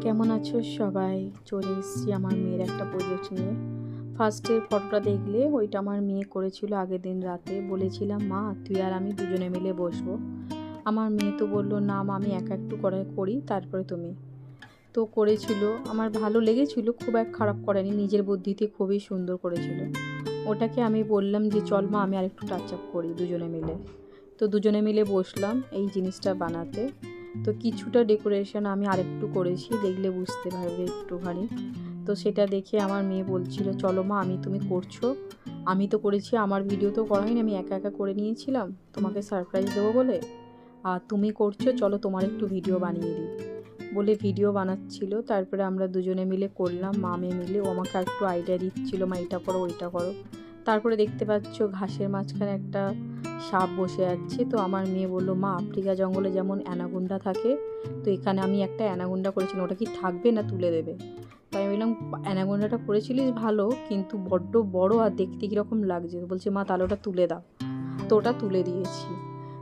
কেমন আছো সবাই? চলে এসেছি আমার মেয়ের একটা প্রজেক্ট নিয়ে। ফার্স্টের ফটোটা দেখলে ওইটা আমার মেয়ে করেছিল আগের দিন রাতে। বলেছিলাম, মা, তুই আর আমি দুজনে মিলে বসবো। আমার মেয়ে তো বলল, না মা, আমি একা একটু করে করি, তারপরে তুমি। তো করেছিল। আমার ভালো লেগেছিল, খুব এক খারাপ করেনি, নিজের বুদ্ধিতে খুবই সুন্দর করেছিল। ওটাকে আমি বললাম যে, চল মা, আমি আরেকটু টাচ আপ করি দুজনে মিলে। তো দুজনে মিলে বসলাম এই জিনিসটা বানাতে। তো কিছুটা ডেকোরেশন আমি আরেকটু করেছি, দেখলে বুঝতে পারবে একটুখানি। তো সেটা দেখে আমার মেয়ে বলছিল, চলো মা, আমি তুমি করছ। আমি তো করেছি, আমার ভিডিও তো করা হয়নি, আমি একা একা করে নিয়েছিলাম। তোমাকে সারপ্রাইজ দেবো বলে? আর তুমি করছ, চলো তোমার একটু ভিডিও বানিয়ে দিই। বলে ভিডিও বানাচ্ছিল, তারপরে আমরা দুজনে মিলে করলাম, মা মেয়ে মিলে। ও আমাকে একটু আইডিয়া দিচ্ছিল, মা, এটা করো, ওইটা করো। তারপরে দেখতে পাচ্ছ ঘাসের মাঝখানে একটা সাপ বসে আছে। তো আমার মেয়ে বলল, মা, আফ্রিকা জঙ্গলে যেমন অ্যানাগুন্ডা থাকে, তো এখানে আমি একটা অ্যানাগুন্ডা করেছিলাম ওটা কি থাকবে না তুলে দেবে? তো আমি বললাম অ্যানাগুন্ডাটা করেছিলিস ভালো, কিন্তু বড্ড বড় আর দেখতে কীরকম লাগছে? বলছে, মা, তাহলে ওটা তুলে দাও। তো ওটা তুলে দিয়েছি।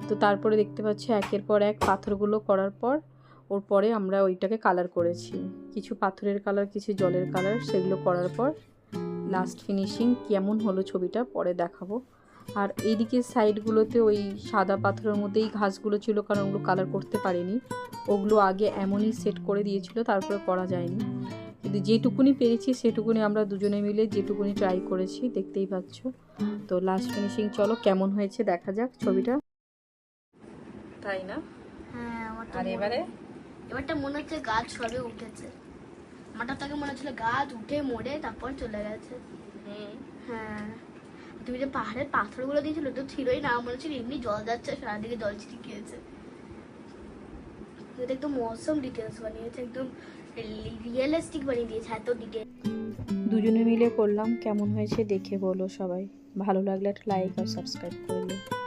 তো তারপরে দেখতে পাচ্ছি একের পর এক পাথরগুলো করার পর, ওর পরে আমরা ওইটাকে কালার করেছি। কিছু পাথরের কালার কিছু জলের কালার সেগুলো করার পর লাস্ট ফিনিশিং কেমন হলো ছবিটা পরে দেখাবো। আর এইদিকের সাইডগুলোতে ওই সাদা পাথরের মধ্যেই ঘাসগুলো ছিল কারণ ওগুলো কালার করতে পারিনি। ওগুলো আগে এমনই সেট করে দিয়েছিল তারপরে করা যায়নি। কিন্তু যেটুকুনি পেরেছি সেটুকুনি আমরা দুজনে মিলে যেটুকুনি ট্রাই করেছি দেখতেই পাচ্ছ। তো লাস্ট ফিনিশিং চলো কেমন হয়েছে দেখা যাক ছবিটা। তাই না? হ্যাঁ আর এবারে? এবারটা মনে হচ্ছে গাছ সবে উঠেছে। আমারটা তাকে মনে হচ্ছিল গাছ উঠে মরে তারপর চলে গেছে। হ্যাঁ। তুমি যে পাহাড়ের পাথরগুলো দিয়েছিল তো ছিলই না। মনে হচ্ছিল এমনি জল যাচ্ছে সারাদিকে জল ছিটিকিয়েছে এটা একদম মৌসুম ডিটেলস বানিয়েছে একদম রিয়েলিস্টিক বানিয়ে দিয়েছে এত ডিটেল দুজনে মিলে করলাম কেমন হয়েছে দেখে বলো সবাই। ভালো লাগলে একটা লাইক আর সাবস্ক্রাইব করে দিও।